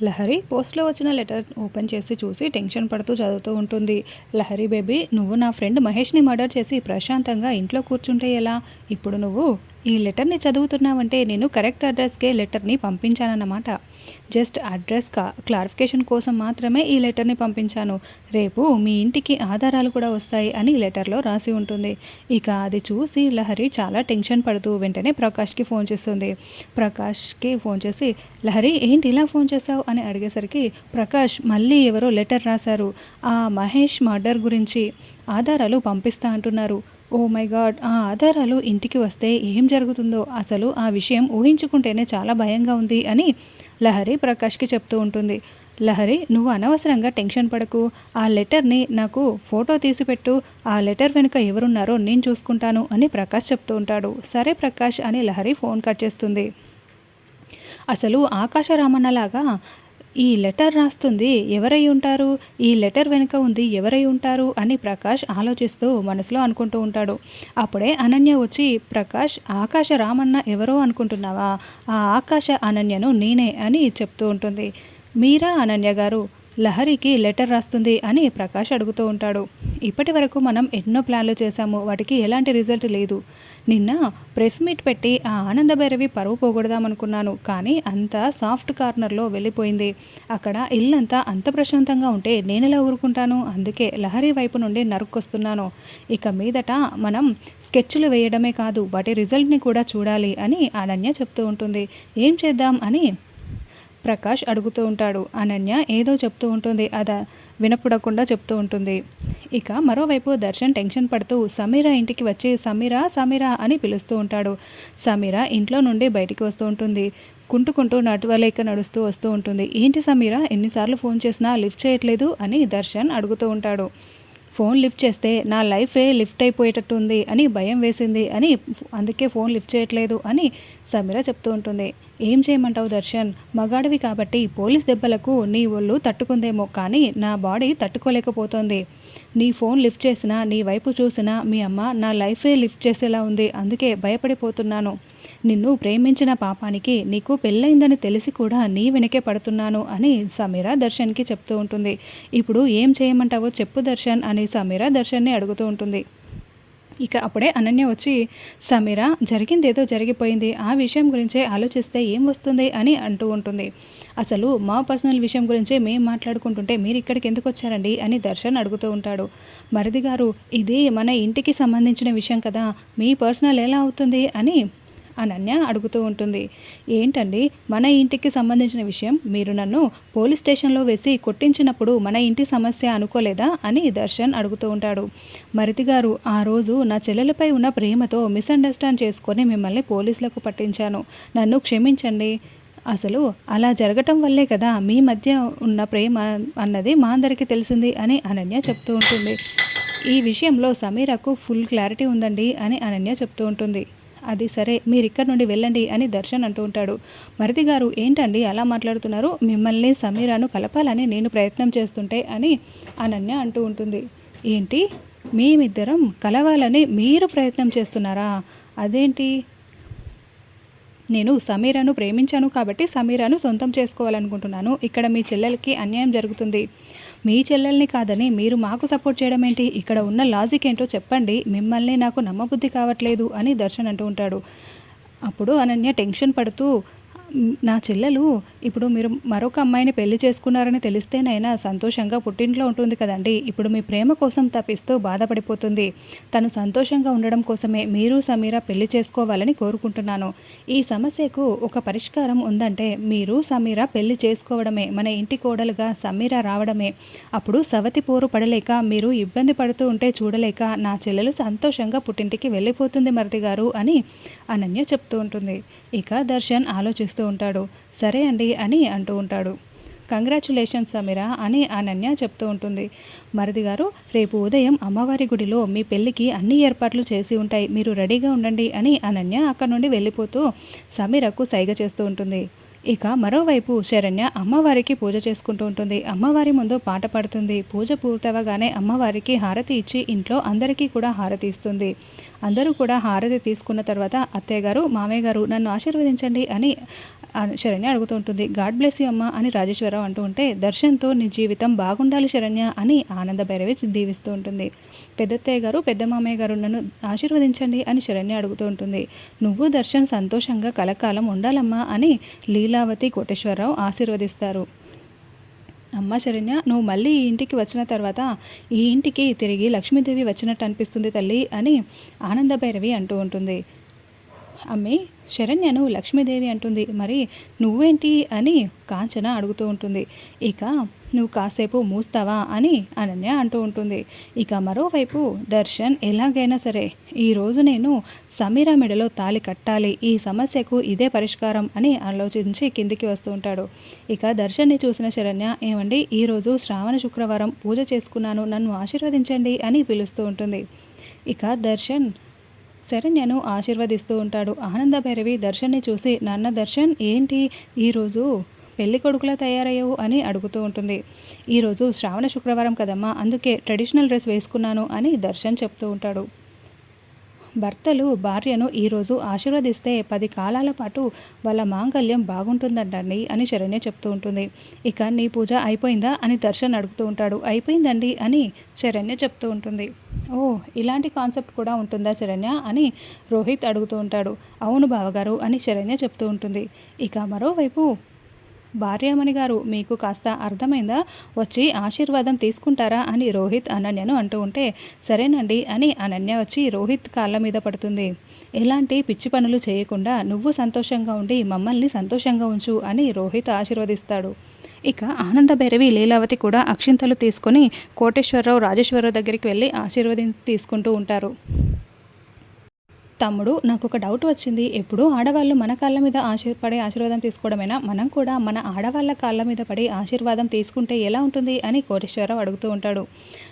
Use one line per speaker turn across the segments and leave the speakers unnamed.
లహరి పోస్ట్లో వచ్చిన letter open చేసి చూసి టెన్షన్ పడుతూ చదువుతూ ఉంటుంది. లహరి బేబీ నువ్వు నా ఫ్రెండ్ మహేష్ని మర్డర్ చేసి ప్రశాంతంగా ఇంట్లో కూర్చుంటే ఎలా? ఇప్పుడు నువ్వు ఈ లెటర్ని చదువుతున్నావంటే నేను కరెక్ట్ అడ్రస్కే లెటర్ని పంపించానన్నమాట. జస్ట్ అడ్రస్ కా క్లారిఫికేషన్ కోసం మాత్రమే ఈ లెటర్ని పంపించాను. రేపు మీ ఇంటికి ఆధారాలు కూడా వస్తాయి అని లెటర్లో రాసి ఉంటుంది. ఇక అది చూసి లహరి చాలా టెన్షన్ పడుతూ వెంటనే ప్రకాష్కి ఫోన్ చేస్తుంది. ప్రకాష్కి ఫోన్ చేసి లహరి ఏంటి ఇలా ఫోన్ చేసావు అని అడిగేసరికి ప్రకాష్ మళ్ళీ ఎవరో లెటర్ రాశారు. ఆ మహేష్ మర్డర్ గురించి ఆధారాలు పంపిస్తా అంటున్నారు. Oh my god. ఆ ఆధారాలు ఇంటికి వస్తే ఏం జరుగుతుందో అసలు ఆ విషయం ఊహించుకుంటేనే చాలా భయంగా ఉంది అని లహరి ప్రకాష్కి చెప్తూ ఉంటుంది. లహరి నువ్వు అనవసరంగా టెన్షన్ పడకు. ఆ లెటర్ని నాకు ఫోటో తీసి పెట్టు ఆ లెటర్ వెనుక ఎవరున్నారో నేను చూసుకుంటాను అని ప్రకాష్ చెప్తూ ఉంటాడు. సరే ప్రకాష్ అని లహరి ఫోన్ కట్ చేస్తుంది. అసలు ఆకాశ రామన్నలాగా ఈ లెటర్ రాస్తుంది ఎవరై ఉంటారు? ఈ లెటర్ వెనుక ఉంది ఎవరై ఉంటారు? అని ప్రకాష్ ఆలోచిస్తూ మనసులో అనుకుంటూ ఉంటాడు. అప్పుడే అనన్య వచ్చి ప్రకాష్ ఆకాశ రామన్న ఎవరో అనుకుంటున్నావా? ఆ ఆకాశ అనన్యను నేనే అని చెప్తూ ఉంటుంది. మీరా అనన్య గారు? లహరికి లెటర్ రాస్తుంది అని ప్రకాష్ అడుగుతూ ఉంటాడు. ఇప్పటి వరకు మనం ఎన్నో ప్లాన్లు చేశాము. వాటికి ఎలాంటి రిజల్ట్ లేదు. నిన్న ప్రెస్ మీట్ పెట్టి ఆ ఆనంద భైరవి పరువు పోగొడదామనుకున్నాను కానీ అంత సాఫ్ట్ కార్నర్లో వెళ్ళిపోయింది. అక్కడ ఇల్లంతా అంత ప్రశాంతంగా ఉంటే నేను ఊరుకుంటాను? అందుకే లహరి వైపు నుండి నరుక్కొస్తున్నాను. ఇక మీదట మనం స్కెచ్లు వేయడమే కాదు వాటి రిజల్ట్ని కూడా చూడాలి అని అనన్య చెప్తూ ఉంటుంది. ఏం చేద్దాం అని ప్రకాష్ అడుగుతూ ఉంటాడు. అనన్య ఏదో చెప్తూ ఉంటుంది. అదా వినపడకుండా చెప్తూ ఉంటుంది. ఇక మరోవైపు దర్శన్ టెన్షన్ పడుతూ సమీరా ఇంటికి వచ్చి సమీరా సమీరా అని పిలుస్తూ ఉంటాడు. సమీరా ఇంట్లో నుండి బయటికి వస్తూ ఉంటుంది. కుంటుకుంటూ నడవలేక నడుస్తూ వస్తూ ఉంటుంది. ఏంటి సమీరా ఎన్నిసార్లు ఫోన్ చేసినా లిఫ్ట్ చేయట్లేదు అని దర్శన్ అడుగుతూ ఉంటాడు. ఫోన్ లిఫ్ట్ చేస్తే నా లైఫే లిఫ్ట్ అయిపోయేటట్టు ఉంది అని భయం వేసింది అని అందుకే ఫోన్ లిఫ్ట్ చేయట్లేదు అని సమీర చెప్తూ ఉంటుంది. ఏం చేయమంటావు దర్శన్? మగాడివి కాబట్టి పోలీస్ దెబ్బలకు నీ ఒళ్ళు తట్టుకుందేమో కానీ నా బాడీ తట్టుకోలేకపోతుంది. నీ ఫోన్ లిఫ్ట్ చేసినా నీ వైపు చూసినా మీ అమ్మ నా లైఫే లిఫ్ట్ చేసేలా ఉంది. అందుకే భయపడిపోతున్నాను. నిన్ను ప్రేమించిన పాపానికి నీకు పెళ్ళైందని తెలిసి కూడా నీ వెనకే పడుతున్నాను అని సమీర దర్శన్కి చెప్తూ ఉంటుంది. ఇప్పుడు ఏం చేయమంటావో చెప్పు దర్శన్ అని సమీర దర్శన్ని అడుగుతూ ఉంటుంది. ఇక అప్పుడే అనన్య వచ్చి సమీర జరిగిందేదో జరిగిపోయింది. ఆ విషయం గురించే ఆలోచిస్తే ఏం వస్తుంది అని అంటూ ఉంటుంది. అసలు మా పర్సనల్ విషయం గురించే మేము మాట్లాడుకుంటుంటే మీరు ఇక్కడికి ఎందుకు వచ్చారండి అని దర్శన్ అడుగుతూ ఉంటాడు. మరిది గారు ఇది మన ఇంటికి సంబంధించిన విషయం కదా. మీ పర్సనల్ ఎలా అవుతుంది అని అనన్య అడుగుతూ ఉంటుంది. ఏంటండి? మన ఇంటికి సంబంధించిన విషయం? మీరు నన్ను పోలీస్ స్టేషన్లో వేసి కొట్టించినప్పుడు మన ఇంటి సమస్య అనుకోలేదా? అని దర్శన్ అడుగుతూ ఉంటాడు. మరిది గారు ఆ రోజు నా చెల్లెలపై ఉన్న ప్రేమతో మిస్అండర్స్టాండ్ చేసుకొని మిమ్మల్ని పోలీసులకు పట్టించాను. నన్ను క్షమించండి. అసలు అలా జరగటం వల్లే కదా మీ మధ్య ఉన్న ప్రేమ అన్నది మా అందరికీ తెలిసింది అని అనన్య చెప్తూ ఉంటుంది. ఈ విషయంలో సమీరకు ఫుల్ క్లారిటీ ఉందండి అని అనన్య చెప్తూ ఉంటుంది. అది సరే మీరు ఇక్కడ నుండి వెళ్ళండి అని దర్శన్ అంటూ ఉంటాడు. మరిది గారు ఏంటండి అలా మాట్లాడుతున్నారు? మిమ్మల్ని సమీరాను కలపాలని నేను ప్రయత్నం చేస్తుంటే అని అనన్య అంటూ ఉంటుంది. ఏంటి? మేమిద్దరం కలవాలని మీరు ప్రయత్నం చేస్తున్నారా? అదేంటి? నేను సమీరాను ప్రేమించాను కాబట్టి సమీరాను సొంతం చేసుకోవాలనుకుంటున్నాను. ఇక్కడ మీ చెల్లెలకి అన్యాయం జరుగుతుంది. మీ చెల్లెల్ని కాదని మీరు మాకు సపోర్ట్ చేయడం ఏంటి ఇక్కడ ఉన్న లాజిక్ ఏంటో చెప్పండి. మిమ్మల్ని నాకు నమ్మబుద్ధి కావట్లేదు అని దర్శన్ అంటూ ఉంటాడు. అప్పుడు అనన్య టెన్షన్ పడుతూ నా చెల్లెలు ఇప్పుడు మీరు మరొక అమ్మాయిని పెళ్ళి చేసుకున్నారని తెలిస్తేనైనా సంతోషంగా పుట్టింట్లో ఉంటుంది కదండి. ఇప్పుడు మీ ప్రేమ కోసం తప్పిస్తూ బాధపడిపోతుంది. తను సంతోషంగా ఉండడం కోసమే మీరు సమీర పెళ్ళి చేసుకోవాలని కోరుకుంటున్నాను. ఈ సమస్యకు ఒక పరిష్కారం ఉందంటే మీరు సమీర పెళ్ళి చేసుకోవడమే మన ఇంటి కోడలుగా సమీర రావడమే. అప్పుడు సవతి పోరు పడలేక మీరు ఇబ్బంది పడుతూ ఉంటే చూడలేక నా చెల్లెలు సంతోషంగా పుట్టింటికి వెళ్ళిపోతుంది మరిది గారు అని అనన్య చెప్తూ ఉంటుంది. ఇక దర్శన్ ఆలోచిస్తూ ఉంటాడు. సరే అండి అని అంటూ ఉంటాడు. కంగ్రాచులేషన్స్ సమీరా అని అనన్య చెప్తూ ఉంటుంది. మరిది గారు రేపు ఉదయం అమ్మవారి గుడిలో మీ పెళ్ళికి అన్ని ఏర్పాట్లు చేసి ఉంటాయి. మీరు రెడీగా ఉండండి అని అనన్య అక్కడ నుండి వెళ్ళిపోతూ సమీరకు సైగ చేస్తూ ఉంటుంది. ఇక మరోవైపు శరణ్య అమ్మవారికి పూజ చేసుకుంటూ ఉంటుంది. అమ్మవారి ముందు పాట పడుతుంది. పూజ పూర్తవగానే అమ్మవారికి హారతి ఇచ్చి ఇంట్లో అందరికీ కూడా హారతి ఇస్తుంది. అందరూ కూడా హారతి తీసుకున్న తర్వాత అత్తయ్య గారు మామయ్య గారు నన్ను ఆశీర్వదించండి అని శరణ్య అడుగుతూ ఉంటుంది. గాడ్ బ్లెస్ యూ అమ్మ అని రాజేశ్వరరావు అంటూ ఉంటే దర్శన్తో నీ జీవితం బాగుండాలి శరణ్య అని ఆనంద భైరవి దీవిస్తూ ఉంటుంది. పెద్దత్తయ్య గారు పెద్ద మామయ్య గారు నన్ను ఆశీర్వదించండి అని శరణ్య అడుగుతూ ఉంటుంది. నువ్వు దర్శన్ సంతోషంగా కలకాలం ఉండాలమ్మా అని లీలావతి కోటేశ్వరరావు ఆశీర్వదిస్తారు. అమ్మ శరణ్య నువ్వు మళ్ళీ ఈ ఇంటికి వచ్చిన తర్వాత ఈ ఇంటికి తిరిగి లక్ష్మీదేవి వచ్చినట్టు అనిపిస్తుంది తల్లి అని ఆనంద భైరవి అంటూ ఉంటుంది. అమ్మే శరణ్యను లక్ష్మీదేవి అంటుంది. మరి నువ్వేంటి అని కాంచన అడుగుతూ ఉంటుంది. ఇక నువ్వు కాసేపు మూస్తావా అని అనన్య అంటూ ఉంటుంది. ఇక మరోవైపు దర్శన్ ఎలాగైనా సరే ఈరోజు నేను సమీర మెడలో తాలి కట్టాలి ఈ సమస్యకు ఇదే పరిష్కారం అని ఆలోచించి కిందికి వస్తూ ఉంటాడు. ఇక దర్శన్ని చూసిన శరణ్య ఏమండి ఈరోజు శ్రావణ శుక్రవారం పూజ చేసుకున్నాను నన్ను ఆశీర్వదించండి అని పిలుస్తూ ఉంటుంది. ఇక దర్శన్ శరణ్యను ఆశీర్వదిస్తూ ఉంటాడు. ఆనంద భైరవి దర్శన్ని చూసి నాన్న దర్శన్ ఏంటి? ఈరోజు పెళ్ళి కొడుకులా తయారయ్యావు? అని అడుగుతూ ఉంటుంది. ఈరోజు శ్రావణ శుక్రవారం కదమ్మా అందుకే ట్రెడిషనల్ డ్రెస్ వేసుకున్నాను అని దర్శన్ చెప్తూ ఉంటాడు. భర్తలు భార్యను ఈరోజు ఆశీర్వదిస్తే పది కాలాల పాటు వాళ్ళ మాంగల్యం బాగుంటుందంటండి అని శరణ్య చెప్తూ ఉంటుంది. ఇక నీ పూజ అయిపోయిందా అని దర్శన్ అడుగుతూ ఉంటాడు. అయిపోయిందండి అని శరణ్య చెప్తూ ఉంటుంది. ఓ ఇలాంటి కాన్సెప్ట్ కూడా ఉంటుందా శరణ్య అని రోహిత్ అడుగుతూ ఉంటాడు. అవును బావగారు అని శరణ్య చెప్తూ ఉంటుంది. ఇక మరోవైపు భార్యామణి గారు మీకు కాస్త అర్థమైందా? వచ్చి ఆశీర్వాదం తీసుకుంటారా అని రోహిత్ అనన్యను అంటూ ఉంటే సరేనండి అని అనన్య వచ్చి రోహిత్ కాళ్ళ మీద పడుతుంది. ఎలాంటి పిచ్చి పనులు చేయకుండా నువ్వు సంతోషంగా ఉండి మమ్మల్ని సంతోషంగా ఉంచు అని రోహిత్ ఆశీర్వదిస్తాడు. ఇక ఆనంద భైరవి లీలావతి కూడా అక్షింతలు తీసుకొని కోటేశ్వరరావు రాజేశ్వరరావు దగ్గరికి వెళ్ళి ఆశీర్వదించి తీసుకుంటూ ఉంటారు. తమ్ముడు నాకు ఒక డౌట్ వచ్చింది. ఎప్పుడు ఆడవాళ్ళు మన కాళ్ళ మీద ఆశీర్పడే ఆశీర్వాదం తీసుకోవడమైనా? మనం కూడా మన ఆడవాళ్ళ కాళ్ళ మీద పడి ఆశీర్వాదం తీసుకుంటే ఎలా ఉంటుంది? అని కోటేశ్వరరావు అడుగుతూ ఉంటాడు.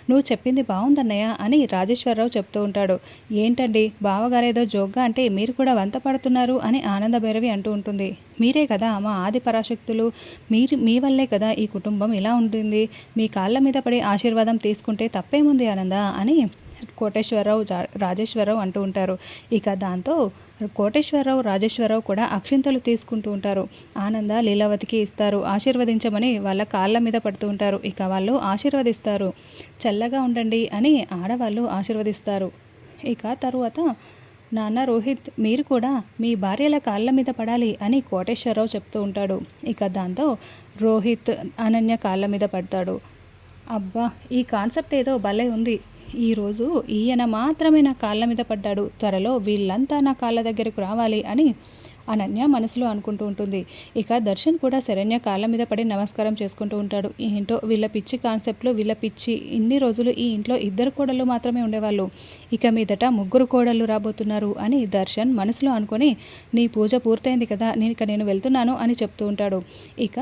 నువ్వు చెప్పింది బాగుందన్నయ్య అని రాజేశ్వరరావు చెప్తూ ఉంటాడు. ఏంటండి? బావగారేదో జోగ్గా అంటే మీరు కూడా వంత పడుతున్నారు అని ఆనంద భైరవి అంటూ ఉంటుంది. మీరే కదా మా ఆది పరాశక్తులు. మీరు మీ వల్లే కదా ఈ కుటుంబం ఇలా ఉంటుంది మీ కాళ్ళ మీద పడి ఆశీర్వాదం తీసుకుంటే తప్పేముంది ఆనంద? అని కోటేశ్వరరావు రాజేశ్వరరావు అంటూ ఉంటారు. ఇక దాంతో కోటేశ్వరరావు రాజేశ్వరరావు కూడా అక్షింతలు తీసుకుంటూ ఉంటారు. ఆనంద లీలావతికి ఇస్తారు. ఆశీర్వదించమని వాళ్ళ కాళ్ళ మీద పడుతూ ఉంటారు. ఇక వాళ్ళు ఆశీర్వదిస్తారు. చల్లగా ఉండండి అని ఆడవాళ్ళు ఆశీర్వదిస్తారు. ఇక తరువాత నాన్న రోహిత్ మీరు కూడా మీ భార్యల కాళ్ళ మీద పడాలి అని కోటేశ్వరరావు చెప్తూ ఉంటాడు. ఇక దాంతో రోహిత్ అనన్య కాళ్ళ మీద పడతాడు. అబ్బా ఈ కాన్సెప్ట్ ఏదో భలే ఉంది. ఈరోజు ఈయన మాత్రమే నా కాళ్ళ మీద పడ్డాడు. త్వరలో వీళ్ళంతా నా కాళ్ళ దగ్గరకు రావాలి అని అనన్య మనసులో అనుకుంటూ ఉంటుంది. ఇక దర్శన్ కూడా శరణ్య కాళ్ళ మీద పడి నమస్కారం చేసుకుంటూ ఉంటాడు. ఏంటో వీళ్ళ పిచ్చి కాన్సెప్ట్లో వీళ్ళ పిచ్చి ఇన్ని రోజులు ఈ ఇంట్లో ఇద్దరు కోడళ్ళు మాత్రమే ఉండేవాళ్ళు. ఇక మీదట ముగ్గురు కోడళ్ళు రాబోతున్నారు అని దర్శన్ మనసులో అనుకొని నీ పూజ పూర్తయింది కదా నేను ఇక నేను వెళ్తున్నాను అని చెప్తూ ఉంటాడు. ఇక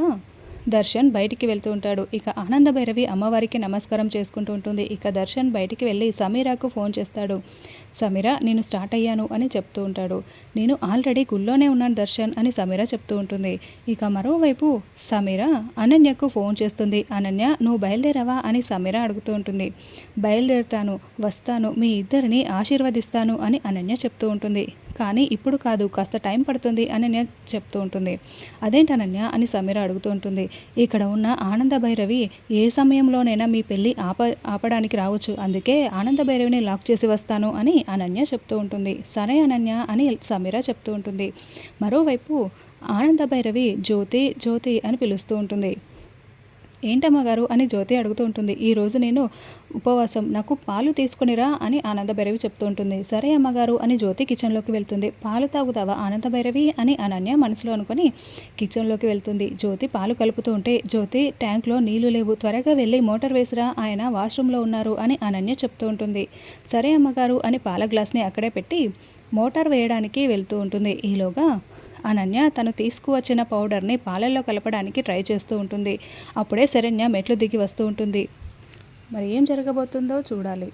దర్శన్ బయటికి వెళ్తూ ఉంటాడు. ఇక ఆనంద భైరవి అమ్మవారికి నమస్కారం చేసుకుంటూ ఉంటుంది. ఇక దర్శన్ బయటికి వెళ్ళి సమీరాకు ఫోన్ చేస్తాడు. సమీర నేను స్టార్ట్ అయ్యాను అని చెప్తూ ఉంటాడు. నేను ఆల్రెడీ గుళ్ళోనే ఉన్నాను దర్శన్ అని సమీర చెప్తూ ఉంటుంది. ఇక మరోవైపు సమీర అనన్యకు ఫోన్ చేస్తుంది. అనన్య నువ్వు బయలుదేరావా అని సమీర అడుగుతూ ఉంటుంది. బయలుదేరుతాను వస్తాను మీ ఇద్దరిని ఆశీర్వదిస్తాను అని అనన్య చెప్తూ ఉంటుంది. కానీ ఇప్పుడు కాదు కాస్త టైం పడుతుంది అని నేను చెప్తూ ఉంటుంది. అదేంటనన్య అని సమీర అడుగుతూ ఉంటుంది. ఇక్కడ ఉన్న ఆనంద భైరవి ఏ సమయంలోనైనా మీ పెళ్ళి ఆప ఆపడానికి రావచ్చు. అందుకే ఆనంద భైరవిని లాక్ చేసి వస్తాను అని అనన్య చెప్తూ ఉంటుంది. సరే అనన్య అని సమీర చెప్తూ ఉంటుంది. మరోవైపు ఆనంద భైరవి జ్యోతి జ్యోతి అని పిలుస్తూ ఉంటుంది. ఏంటమ్మగారు అని జ్యోతి అడుగుతూ ఉంటుంది. ఈరోజు నేను ఉపవాసం నాకు పాలు తీసుకునిరా అని ఆనందభైరవి చెప్తూ ఉంటుంది. సరే అమ్మగారు అని జ్యోతి కిచెన్లోకి వెళ్తుంది. పాలు తాగుతావా ఆనందభైరవి అని అనన్య మనసులో అనుకుని కిచెన్లోకి వెళ్తుంది. జ్యోతి పాలు కలుపుతూ ఉంటే జ్యోతి ట్యాంక్లో నీళ్ళు లేవు త్వరగా వెళ్ళి మోటార్ వేసిరా ఆయన వాష్రూమ్లో ఉన్నారు అని అనన్య చెప్తూ ఉంటుంది. సరే అమ్మగారు అని పాల గ్లాస్ని అక్కడే పెట్టి మోటార్ వేయడానికి వెళ్తూ ఉంటుంది. ఈలోగా అనన్య తను తీసుకువచ్చిన పౌడర్ని పాలల్లో కలపడానికి ట్రై చేస్తూ ఉంటుంది. అప్పుడే శరణ్య మెట్లు దిగి వస్తూ ఉంటుంది. మరి ఏం జరగబోతుందో చూడాలి.